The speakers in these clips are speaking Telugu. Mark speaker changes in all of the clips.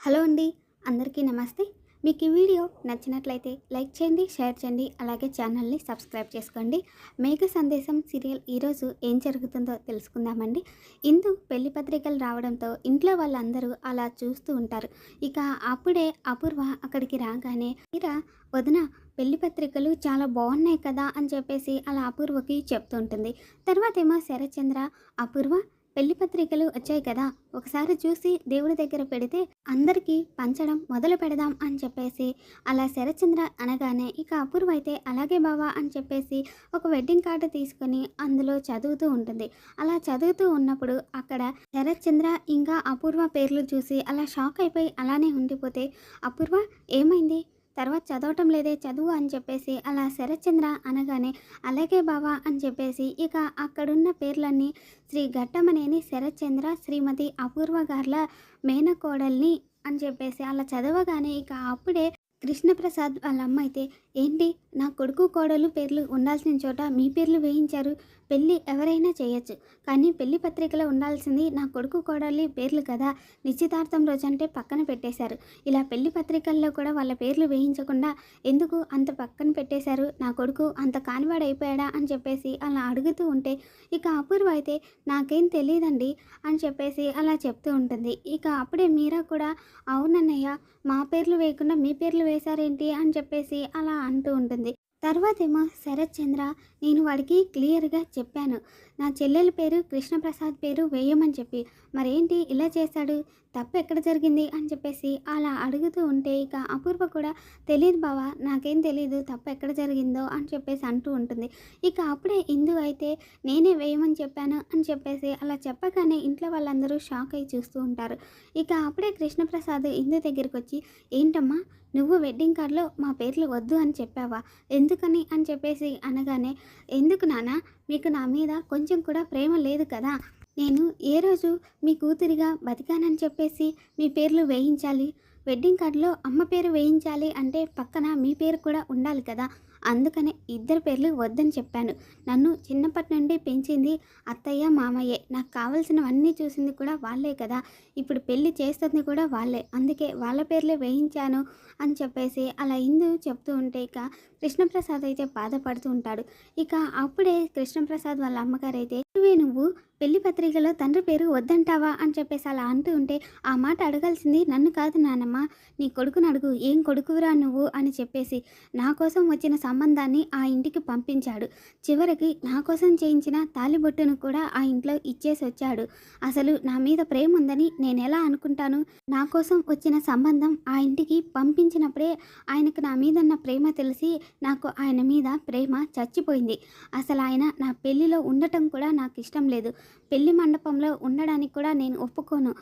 Speaker 1: హలో అండి అందరికీ నమస్తే. మీకు ఈ వీడియో నచ్చినట్లయితే లైక్ చేయండి షేర్ చేయండి అలాగే ఛానల్ని సబ్స్క్రైబ్ చేసుకోండి. మేఘ సందేశం సీరియల్ ఈరోజు ఏం జరుగుతుందో తెలుసుకుందామండి. ఇందు పెళ్ళి పత్రికలు రావడంతో ఇంట్లో వాళ్ళందరూ అలా చూస్తూ ఉంటారు. ఇక అప్పుడే అపూర్వ అక్కడికి రాగానే మీరా వదిన పెళ్ళి పత్రికలు చాలా బాగున్నాయి కదా అని చెప్పేసి అలా అపూర్వకి చెప్తూ ఉంటుంది. తర్వాత ఏమో శరత్చంద్ర అపూర్వ పెళ్ళి పత్రికలు వచ్చాయి కదా. ఒకసారి చూసి దేవుడి దగ్గర పెడితే అందరికీ పంచడం మొదలు పెడదాం అని చెప్పేసి అలా శరచంద్ర అనగానే ఇక అపూర్వ అయితే అలాగే బావా అని చెప్పేసి ఒక వెడ్డింగ్ కార్డు తీసుకొని అందులో చదువుతూ ఉంటుంది. అలా చదువుతూ ఉన్నప్పుడు అక్కడ శరత్చంద్ర ఇంకా అపూర్వ పేర్లు చూసి అలా షాక్ అయిపోయి అలానే ఉండిపోతే అపూర్వ ఏమైంది? తర్వాత చదవటం లేదే చదువు అని చెప్పేసి అలా శరత్చంద్ర అనగానే అలాగే బావా అని చెప్పేసి ఇక అక్కడున్న పేర్లన్నీ శ్రీ ఘట్టమనేని శరత్చంద్ర శ్రీమతి అపూర్వ గార్ల మేనకోడల్ని అని చెప్పేసి అలా చదవగానే ఇక అప్పుడే కృష్ణప్రసాద్ వాళ్ళ అమ్మ అయితే ఏంటి నా కొడుకు కోడలు పేర్లు ఉండాల్సిన చోట మీ పేర్లు వేయించారు? పెళ్ళి ఎవరైనా చేయొచ్చు. కానీ పెళ్ళి పత్రికలో ఉండాల్సింది నా కొడుకు కోడలి పేర్లు కదా. నిశ్చితార్థం రోజు అంటే పక్కన పెట్టేశారు. ఇలా పెళ్ళి పత్రికల్లో కూడా వాళ్ళ పేర్లు వేయించకుండా ఎందుకు అంత పక్కన పెట్టేశారు? నా కొడుకు అంత కానివాడైపోయాడా? అయిపోయాడా అని చెప్పేసి అలా అడుగుతూ ఉంటే ఇక అపూర్వ అయితే నాకేం తెలియదండి అని చెప్పేసి అలా చెప్తూ ఉంటుంది. ఇక అప్పుడే మీరా కూడా అవునన్నయ్య మా పేర్లు వేయకుండా మీ పేర్లు వేశారేంటి? అని చెప్పేసి అలా అంటూ ఉంటుంది. తర్వాతేమో శరత్ చంద్ర నేను వాడికి క్లియర్గా చెప్పాను. నా చెల్లెల పేరు కృష్ణప్రసాద్ పేరు వేయమని చెప్పి. మరేంటి ఇలా చేశాడు? తప్పు ఎక్కడ జరిగింది? అని చెప్పేసి అలా అడుగుతూ ఉంటే ఇక అపూర్వ కూడా తెలియదు బావా నాకేం తెలియదు తప్పు ఎక్కడ జరిగిందో అని చెప్పేసి అంటూ ఉంటుంది. ఇక అప్పుడే ఇందు అయితే నేనే వేయమని చెప్పాను అని చెప్పేసి అలా చెప్పగానే ఇంట్లో వాళ్ళందరూ షాక్ అయి చూస్తూ ఉంటారు. ఇక అప్పుడే కృష్ణప్రసాద్ ఇందు దగ్గరికి వచ్చి ఏంటమ్మా నువ్వు వెడ్డింగ్ కార్డులో మా పేర్లు వద్దు అని చెప్పావా? ఎందుకని? అని చెప్పేసి అనగానే ఎందుకు నానా మీకు నా మీద కొంచెం కూడా ప్రేమ లేదు కదా? నేను ఏ రోజు మీ కూతురిగా బతికానని చెప్పేసి మీ పేర్లు వేయించాలి? వెడ్డింగ్ కార్డులో అమ్మ పేరు వేయించాలి అంటే పక్కన మీ పేరు కూడా ఉండాలి కదా? అందుకనే ఇద్దరు పేర్లు వద్దని చెప్పాను. నన్ను చిన్నప్పటి నుండి పెంచింది అత్తయ్య మామయ్యే. నాకు కావాల్సినవన్నీ చూసింది కూడా వాళ్ళే కదా. ఇప్పుడు పెళ్ళి చేస్తుంది కూడా వాళ్ళే. అందుకే వాళ్ళ పేర్లే వేయించాను అని చెప్పేసి అలా ఇందు చెప్తూ ఉంటే ఇక కృష్ణప్రసాద్ అయితే బాధపడుతూ ఉంటాడు. ఇక అప్పుడే కృష్ణప్రసాద్ వాళ్ళ అమ్మగారు అయితే "నువ్వే నువ్వు పెళ్ళి పత్రికలో తండ్రి పేరు వద్దంటావా అని చెప్పేసి అలా అంటూ ఉంటే ఆ మాట అడగాల్సింది నన్ను కాదు నానమ్మ. నీ కొడుకును అడుగు. ఏం కొడుకురా నువ్వు? అని చెప్పేసి నా కోసం వచ్చిన సంబంధాన్ని ఆ ఇంటికి పంపించాడు. చివరికి నా కోసం చేయించిన తాలిబొట్టును కూడా ఆ ఇంట్లో ఇచ్చేసి వచ్చాడు. అసలు నా మీద ప్రేమ ఉందని నేను ఎలా అనుకుంటాను? నా కోసం వచ్చిన సంబంధం ఆ ఇంటికి పంపించినప్పుడే ఆయనకు నా మీదన్న ప్రేమ తెలిసి నాకు ఆయన మీద ప్రేమ చచ్చిపోయింది. అసలు ఆయన నా పెళ్ళిలో ఉండటం కూడా నాకు ఇష్టం లేదు. పెళ్ళి మండపంలో ఉండడానికి కూడా నేను ఒప్పుకోను.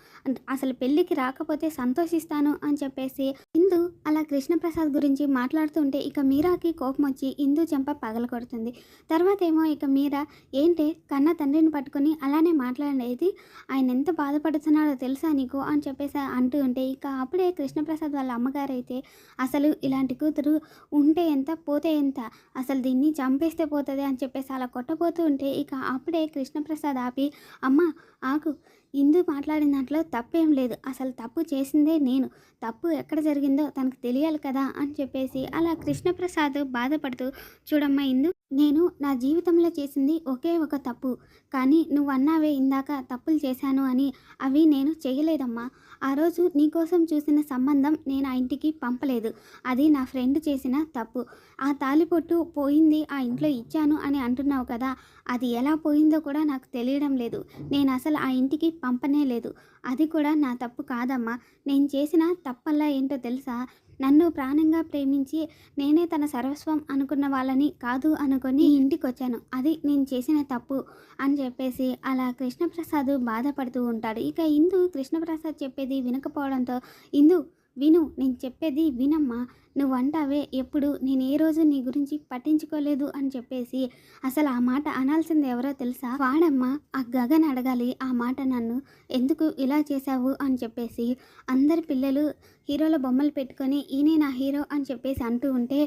Speaker 1: అసలు పెళ్ళికి రాకపోతే సంతోషిస్తాను అని చెప్పేసి ఇందు అలా కృష్ణప్రసాద్ గురించి మాట్లాడుతుంటే ఇక మీరాకి కోపం వచ్చి ఇందు చెంప పగలగొడుతుంది తర్వాత ఏమో ఇక మీరా ఏంటి కన్న తండ్రిని పట్టుకొని అలానే మాట్లాడేది? ఆయన ఎంత బాధపడుతున్నాడో తెలుసా నీకు? అని చెప్పేసి అంటూ ఉంటే ఇక అప్పుడే కృష్ణప్రసాద్ వాళ్ళ అమ్మగారు అయితే అసలు ఇలాంటి కూతురు ఉంటే ఎంత పోతే ఎంత? అసలు దీన్ని చంపేస్తే పోతుంది? అని చెప్పేసి అలా కొట్టబోతూ ఉంటే ఇక అప్పుడే కృష్ణప్రసాద్ ఆపి అమ్మ ఆగు. ఇందు మాట్లాడిన దాంట్లో తప్పేం లేదు. అసలు తప్పు చేసిందే నేను. తప్పు ఎక్కడ జరిగిందో తనకు తెలియాలి కదా అని చెప్పేసి అలా కృష్ణప్రసాద్ బాధపడుతూ చూడమ్మా ఇందు నేను నా జీవితంలో చేసింది ఒకే ఒక తప్పు. కానీ నువ్వు అన్నావే ఇందాక తప్పులు చేశాను అని. అవి నేను చేయలేదమ్మా. ఆ రోజు నీకోసం చూసిన సంబంధం నేను ఆ ఇంటికి పంపలేదు. అది నా ఫ్రెండ్ చేసిన తప్పు. ఆ తాలిపొట్టు పోయింది ఆ ఇంట్లో ఇచ్చాను అని అంటున్నావు కదా. అది ఎలా పోయిందో కూడా నాకు తెలియడం లేదు. నేను అసలు ఆ ఇంటికి పంపనే లేదు. అది కూడా నా తప్పు కాదమ్మా. నేను చేసిన తప్పల్లా ఏంటో తెలుసా? నన్ను ప్రాణంగా ప్రేమించి నేనే తన సర్వస్వం అనుకున్న వాళ్ళని కాదు అనుకొని ఇంటికి వచ్చాను అది నేను చేసిన తప్పు అని చెప్పేసి అలా కృష్ణప్రసాద్ బాధపడుతూ ఉంటాడు. ఇక ఇందు కృష్ణప్రసాద్ చెప్పేది వినకపోవడంతో ఇందు విను నేను చెప్పేది వినమ్మా. నువ్వు అంటావే ఎప్పుడు? నేను ఏ రోజు నీ గురించి పట్టించుకోలేదు అని చెప్పేసి అసలు ఆ మాట అనాల్సింది ఎవరో తెలుసా? వాడమ్మా ఆ గగన్ అడగాలి ఆ మాట నన్ను ఎందుకు ఇలా చేశావు అని చెప్పేసి అందరి పిల్లలు హీరోల బొమ్మలు పెట్టుకొని ఈయనే నా హీరో అని చెప్పేసి అంటూ ఉంటే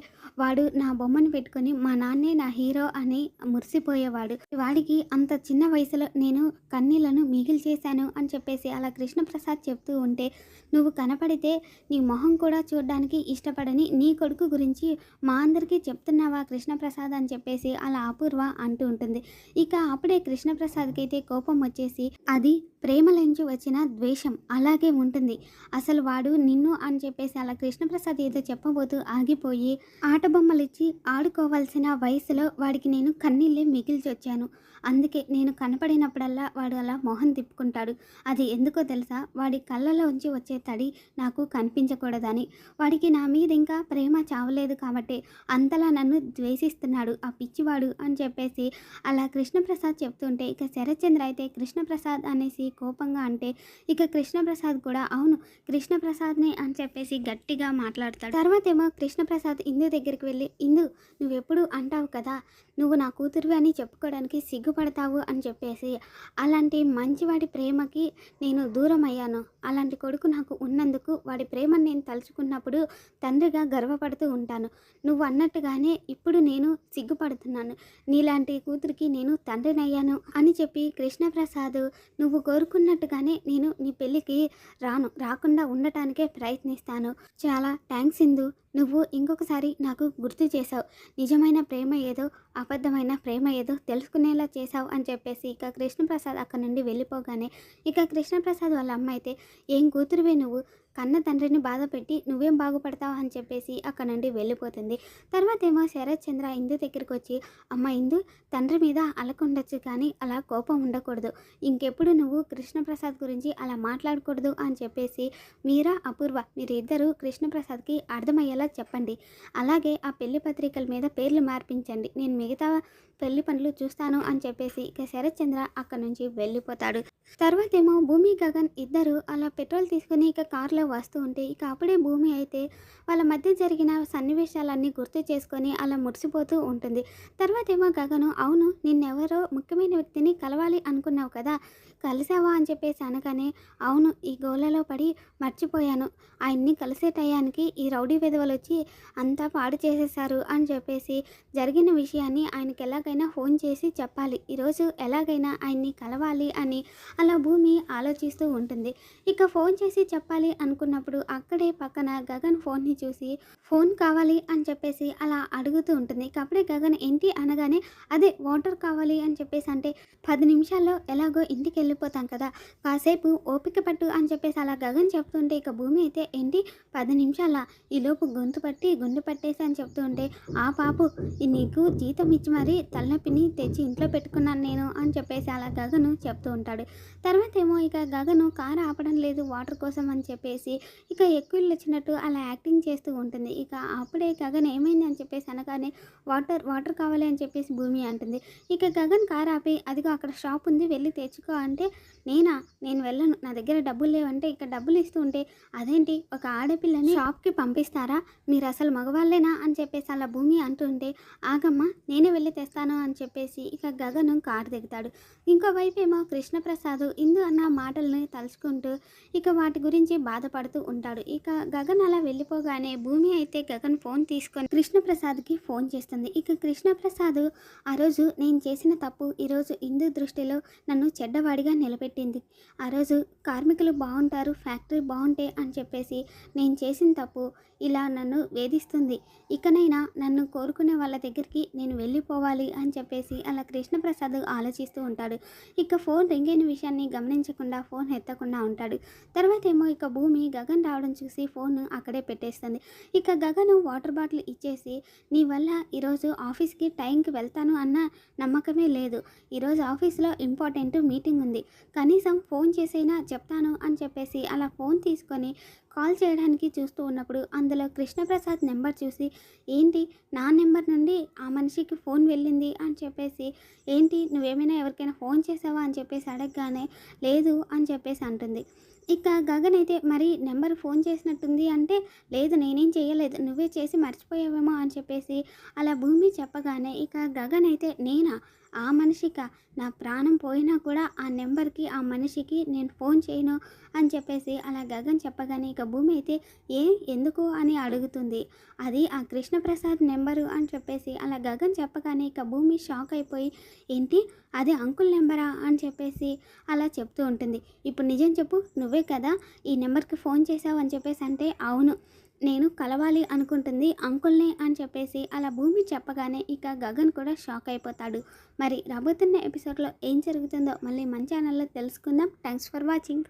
Speaker 1: వాడు నా బొమ్మను పెట్టుకొని మా నాన్నే నా హీరో అని మురిసిపోయేవాడు. వాడికి అంత చిన్న వయసులో నేను కన్నీళ్ళను మిగిలి చేశాను అని చెప్పేసి అలా కృష్ణప్రసాద్ చెప్తూ ఉంటే నువ్వు కనపడితే నీ మొహం కూడా చూడడానికి ఇష్టపడని నీ కొడుకు గురించి మా అందరికీ చెప్తున్నావా కృష్ణప్రసాద్ అని చెప్పేసి అలా అపూర్వ అంటూ ఉంటుంది. ఇక అప్పుడే కృష్ణప్రసాద్కి అయితే కోపం వచ్చేసి అది ప్రేమలోంచి వచ్చిన ద్వేషం అలాగే ఉంటుంది. అసలు వాడు నిన్ను అని చెప్పేసి అలా కృష్ణప్రసాద్ ఏదో చెప్పబోతూ ఆగిపోయి ఆట బొమ్మలిచ్చి ఆడుకోవాల్సిన వయసులో వాడికి నేను కన్నీళ్ళే మిగిల్చి వచ్చాను అందుకే నేను కనపడినప్పుడల్లా వాడు అలా మొహం తిప్పుకుంటాడు. అది ఎందుకో తెలుసా? వాడి కళ్ళలోంచి వచ్చే తడి నాకు కనిపించకూడదని. వాడికి నా మీద ఇంకా ప్రేమ చావలేదు కాబట్టి అంతలా నన్ను ద్వేషిస్తున్నాడు ఆ పిచ్చివాడు అని చెప్పేసి అలా కృష్ణప్రసాద్ చెప్తుంటే ఇక శరత్చంద్ర అయితే కృష్ణప్రసాద్ అనేసి కోపంగా అంటే ఇక కృష్ణప్రసాద్ కూడా అవును కృష్ణప్రసాద్ని అని చెప్పేసి గట్టిగా మాట్లాడతాడు. తర్వాత ఏమో కృష్ణప్రసాద్ ఇందు దగ్గరికి వెళ్ళి ఇందు నువ్వెప్పుడు అంటావు కదా? నువ్వు నా కూతురువి అని చెప్పుకోవడానికి సిగ్గు సిగ్గుపడతావు అని చెప్పేసి అలాంటి మంచివాడి ప్రేమకి నేను దూరం అయ్యాను అలాంటి కొడుకు నాకు ఉన్నందుకు వాడి ప్రేమను నేను తలుచుకున్నప్పుడు తండ్రిగా గర్వపడుతూ ఉంటాను. నువ్వు అన్నట్టుగానే ఇప్పుడు నేను సిగ్గుపడుతున్నాను. నీలాంటి కూతురికి నేను తండ్రినయ్యాను అని చెప్పి కృష్ణప్రసాద్ నువ్వు కోరుకున్నట్టుగానే నేను నీ పెళ్ళికి రాను. రాకుండా ఉండటానికే ప్రయత్నిస్తాను. చాలా థ్యాంక్స్ ఇందు నువ్వు ఇంకొకసారి నాకు గుర్తు చేశావు. నిజమైన ప్రేమ ఏదో అబద్ధమైన ప్రేమ ఏదో తెలుసుకునేలా చేశావు అని చెప్పేసి ఇక కృష్ణప్రసాద్ అక్కడ నుండి వెళ్ళిపోగానే ఇక కృష్ణప్రసాద్ వాళ్ళ అమ్మ అయితే ఏం కూతురువే నువ్వు? కన్న తండ్రిని బాధపెట్టి నువ్వేం బాగుపడతావు అని చెప్పేసి అక్కడ నుండి వెళ్ళిపోతుంది. తర్వాత ఏమో శరత్ చంద్ర ఇందు దగ్గరికి వచ్చి అమ్మ ఇందు తండ్రి మీద అలకుండొచ్చు కానీ అలా కోపం ఉండకూడదు. ఇంకెప్పుడు నువ్వు కృష్ణప్రసాద్ గురించి అలా మాట్లాడకూడదు అని చెప్పేసి మీరా అపూర్వ మీరిద్దరూ కృష్ణప్రసాద్కి అర్థమయ్యేలా చెప్పండి. అలాగే ఆ పెళ్ళి పత్రికల మీద పేర్లు మార్పించండి. నేను మిగతా పెళ్ళి పనులు చూస్తాను అని చెప్పేసి ఇక శరత్ చంద్ర అక్కడ నుంచి వెళ్ళిపోతాడు. తర్వాత ఏమో భూమి గగన్ ఇద్దరు అలా పెట్రోల్ తీసుకుని ఇక కారులో వస్తూ ఉంటే ఇక అప్పుడే భూమి అయితే వాళ్ళ మధ్య జరిగిన సన్నివేశాలన్నీ గుర్తు చేసుకొని అలా మురిసిపోతూ ఉంటుంది. తర్వాత ఏమో గగను అవును నిన్నెవరో ముఖ్యమైన వ్యక్తిని కలవాలి అనుకున్నావు కదా కలిసావా అని చెప్పేసి అనగానే అవును ఈ గోలలో పడి మర్చిపోయాను. ఆయన్ని కలిసే టయానికి ఈ రౌడీ విధవలు వచ్చి అంతా పాడు చేసేసారు అని చెప్పేసి జరిగిన విషయాన్ని ఆయనకి ఎలాగైనా ఫోన్ చేసి చెప్పాలి. ఈరోజు ఎలాగైనా ఆయన్ని కలవాలి అని అలా భూమి ఆలోచిస్తూ ఉంటుంది. ఇక ఫోన్ చేసి చెప్పాలి అనుకున్నప్పుడు అక్కడే పక్కన గగన్ ఫోన్ని చూసి ఫోన్ కావాలి అని చెప్పేసి అలా అడుగుతూ ఉంటుంది. ఇక అప్పుడే గగన్ ఏంటి? అనగానే అదే వాటర్ కావాలి అని చెప్పేసి అంటే పది నిమిషాల్లో ఎలాగో ఇంటికి వెళ్ళిపోతాం కదా కాసేపు ఓపిక పట్టు అని చెప్పేసి అలా గగన్ చెప్తుంటే ఇక భూమి అయితే ఏంటి? పది నిమిషాల? ఈలోపు గొంతు పట్టి గుండు పట్టేసి అని చెప్తూ ఉంటే ఆ పాపు నీకు జీతం ఇచ్చి మరీ తలనొప్పిని తెచ్చి ఇంట్లో పెట్టుకున్నాను నేను అని చెప్పేసి అలా గగను చెప్తూ ఉంటాడు. తర్వాత ఏమో ఇక గగను కారు ఆపడం లేదు వాటర్ కోసం అని చెప్పేసి ఇక ఎక్కువ వచ్చినట్టు అలా యాక్టింగ్ చేస్తూ ఉంటుంది. ఇక అప్పుడే గగన్ ఏమైంది అని చెప్పేసి అనగానే వాటర్ వాటర్ కావాలి అని చెప్పేసి భూమి అంటుంది. ఇక గగన్ కార్ ఆపి అదిగో అక్కడ షాప్ ఉంది వెళ్ళి తెచ్చుకో అంటే నేనా? నేను వెళ్ళను. నా దగ్గర డబ్బులు లేవంటే ఇక డబ్బులు ఇస్తూ ఉంటే అదేంటి? ఒక ఆడపిల్లని షాప్కి పంపిస్తారా? మీరు అసలు మగవాళ్ళేనా? అని చెప్పేసి అలా భూమి అంటుంటే ఆగమ్మ నేనే వెళ్ళి తెస్తాను అని చెప్పేసి ఇక గగను కారు దిగుతాడు. ఇంకోవైపు ఏమో కృష్ణప్రసాద్ ఇందు అన్న మాటలని తలుచుకుంటూ ఇక వాటి గురించి బాధపడుతూ ఉంటాడు. ఇక గగన్ అలా వెళ్ళిపోగానే భూమి అయితే గగన్ ఫోన్ తీసుకొని కృష్ణప్రసాద్కి ఫోన్ చేస్తుంది. ఇక కృష్ణప్రసాద్ ఆ రోజు నేను చేసిన తప్పు ఈరోజు హిందు దృష్టిలో నన్ను చెడ్డవాడిగా నిలబెట్టింది. ఆ రోజు కార్మికులు బాగుంటారు ఫ్యాక్టరీ బాగుంటే అని చెప్పేసి నేను చేసిన తప్పు ఇలా నన్ను వేధిస్తుంది. ఇకనైనా నన్ను కోరుకునే వాళ్ళ దగ్గరికి నేను వెళ్ళిపోవాలి అని చెప్పేసి అలా కృష్ణప్రసాద్ ఆలోచిస్తూ ఉంటాడు. ఇక ఫోన్ రింగైన విషయాన్ని గమనించకుండా ఫోన్ ఎత్తకుండా ఉంటాడు. తర్వాత ఏమో ఇక భూమి గగన్ రావడం చూసి ఫోన్ అక్కడే పెట్టేస్తుంది. ఇక గగన్ వాటర్ బాటిల్ ఇచ్చేసి నీ వల్ల ఈరోజు ఆఫీస్కి టైంకి వెళ్తాను అన్న నమ్మకమే లేదు. ఈరోజు ఆఫీస్లో ఇంపార్టెంట్ మీటింగ్ ఉంది. కనీసం ఫోన్ చేసైనా చెప్తాను అని చెప్పేసి అలా ఫోన్ తీసుకొని కాల్ చేయడానికి చూస్తూ ఉన్నప్పుడు అందులో కృష్ణప్రసాద్ నెంబర్ చూసి ఏంటి నా నెంబర్ నుండి ఆ మనిషికి ఫోన్ వెళ్ళింది అని చెప్పేసి ఏంటి నువ్వేమైనా ఎవరికైనా ఫోన్ చేసావా అని చెప్పేసి అడగగానే లేదు అని చెప్పేసి అంటుంది. ఇక గగన్ అయితే మరి నెంబర్ ఫోన్ చేసినట్టుంది అంటే లేదు నేనేం చేయలేదు నువ్వే చేసి మర్చిపోయావేమో అని చెప్పేసి అలా భూమి చెప్పగానే ఇక గగన్ అయితే నేనా? ఆ మనిషిక? నా ప్రాణం పోయినా కూడా ఆ నెంబర్కి ఆ మనిషికి నేను ఫోన్ చేయను అని చెప్పేసి అలా గగన్ చెప్పగానే ఇక భూమి అయితే ఏ ఎందుకు అని అడుగుతుంది. అది ఆ కృష్ణప్రసాద్ నెంబరు అని చెప్పేసి అలా గగన్ చెప్పగానే ఇక భూమి షాక్ అయిపోయి ఏంటి? అది అంకుల్ నెంబరా అని చెప్పేసి అలా చెప్తూ ఉంటుంది. ఇప్పుడు నిజం చెప్పు నువ్వే కదా ఈ నెంబర్కి ఫోన్ చేసావు అని చెప్పేసి అంటే అవును. నేను కలవాలి అనుకుంటుంది అంకుల్నే అని చెప్పేసి అలా భూమి చెప్పగానే ఇక గగన్ కూడా షాక్ అయిపోతాడు. మరి రాబోతున్న ఎపిసోడ్లో ఏం జరుగుతుందో మళ్ళీ మన ఛానల్లో తెలుసుకుందాం. Thanks for watching